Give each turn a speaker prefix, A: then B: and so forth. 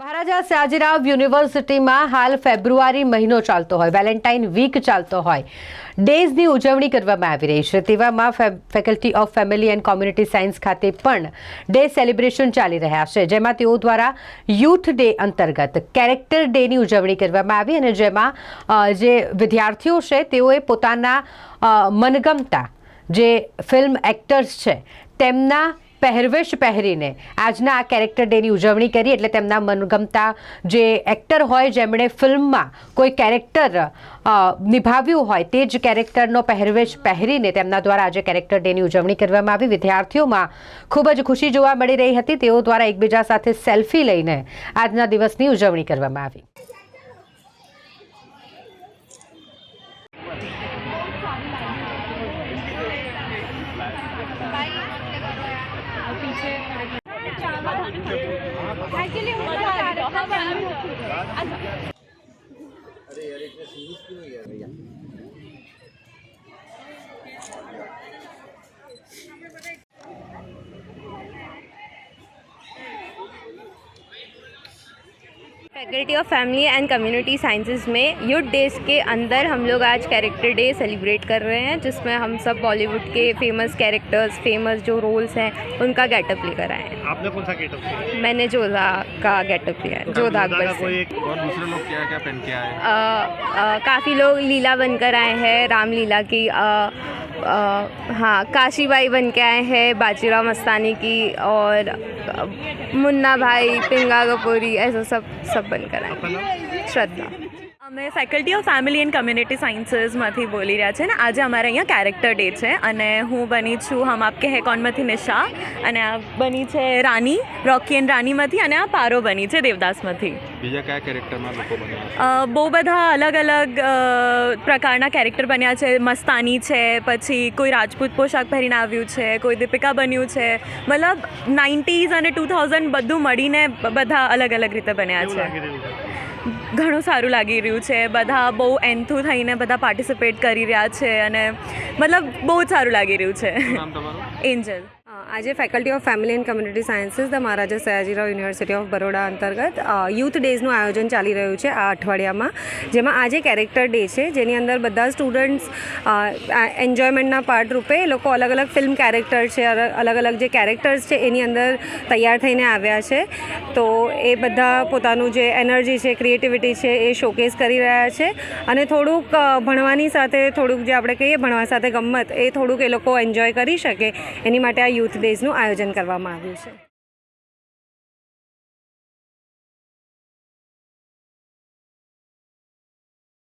A: મહારાજા સાજીરાવ યુનિવર્સિટીમાં હાલ ફેબ્રુઆરી મહિનો ચાલતો હોય, વેલેન્ટાઇન વીક ચાલતો હોય. ડેઝની ઉજવણી કરવામાં આવી રહી છે. તેવામાં faculty of family and community science ખાતે પણ ડે સેલિબ્રેશન ચાલી રહ્યા છે. જેમાં તેઓ દ્વારા યુથ ડે અંતર્ગત કેરેક્ટર ડેની ઉજવણી કરવામાં આવી અને જેમાં જે વિદ્યાર્થીઓ છે તેઓએ પોતાના મનગમતા જે ફિલ્મ એક્ટર્સ છે તેમના પહેરવેશ પહેરીને આજના આ કેરેક્ટર ડેની ઉજવણી કરી એટલે તેમના મનગમતા જે એક્ટર હોય જેમણે ફિલ્મમાં કોઈ કેરેક્ટર નિભાવ્યું હોય તે જ કેરેક્ટરનો પહેરવેશ પહેરીને તેમના દ્વારા આજે કેરેક્ટર ડેની ઉજવણી કરવામાં આવી. વિદ્યાર્થીઓમાં ખૂબ જ ખુશી જોવા મળી રહી હતી. તેઓ દ્વારા એકબીજા સાથે સેલ્ફી લઈને આજના દિવસની ઉજવણી કરવામાં આવી.
B: पीछे actually faculty of family and community sciences में यूथ डेज़ के अंदर हम लोग आज कैरेक्टर डे सेलिब्रेट कर रहे हैं जिसमें हम सब बॉलीवुड के फ़ेमस कैरेक्टर्स फ़ेमस जो रोल्स हैं उनका गेटअप लेकर आए हैं।
C: आपने कौन सा गेटअप किया?
B: मैंने जोधा का गेटअप लिया है जोधा
C: का
B: अकबर से।
C: एक
D: और दूसरे लोग क्या क्या पहन के आए?
B: काफ़ी लोग लीला बनकर आए हैं रामलीला की अ, अ, हाँ काशीबाई बन के आए हैं बाजीराव मस्तानी की और मुन्ना भाई पिंगा कपूरी ऐसा सब सब
C: ઓપન કરાય
B: શ્રદ્ધા.
E: અમે faculty of family and community સાયન્સીસમાંથી બોલી રહ્યા છે ને આજે અમારે અહીંયા કેરેક્ટર ડે છે અને હું બની છું હમ આપ કે હે કોનમાંથી નિશા? અને આ બની છે રાની રોકી એન્ડ રાનીમાંથી અને આ પારો બની છે દેવદાસમાંથી
D: બીજા કયા કેરેક્ટરમાં લોકો બન્યા
E: બહુ બધા અલગ અલગ પ્રકારના કેરેક્ટર બન્યા છે. મસ્તાની છે પછી કોઈ રાજપૂત પોશાક પહેરીને આવ્યું છે કોઈ દીપિકા બન્યું છે. મતલબ નાઇન્ટીઝ અને ટુ થાઉઝન્ડ બધું મળીને બધા અલગ અલગ રીતે બન્યા છે. ઘણું સારું લાગી રહ્યું છે. બધા બહુ એન્થુ થઈને બધા પાર્ટિસિપેટ કરી રહ્યા છે અને મતલબ બહુ જ સારું લાગી રહ્યું છે. એન્જલ
F: આજે faculty of family and community sciences the Maharaja Sayajirao university of Baroda અંતર્ગત યુથ ડેઝનું આયોજન ચાલી રહ્યું છે આ અઠવાડિયામાં. જેમાં આજે કેરેક્ટર ડે છે, જેની અંદર બધા સ્ટુડન્ટ્સ એન્જોયમેન્ટના પાર્ટ રૂપે એ લોકો અલગ અલગ ફિલ્મ કેરેક્ટર છે અલગ અલગ જે કેરેક્ટર્સ છે એની અંદર તૈયાર થઈને આવ્યા છે. તો એ બધા પોતાનું જે એનર્જી છે ક્રિએટિવિટી છે એ શોકેસ કરી રહ્યા છે. અને થોડુંક ભણવાની સાથે, થોડુંક જે આપણે કહીએ ભણવા સાથે ગમત એ થોડુંક એ લોકો એન્જોય કરી શકે. એની માટે આ યુથ ડેઝનું આયોજન કરવામાં આવ્યું છે.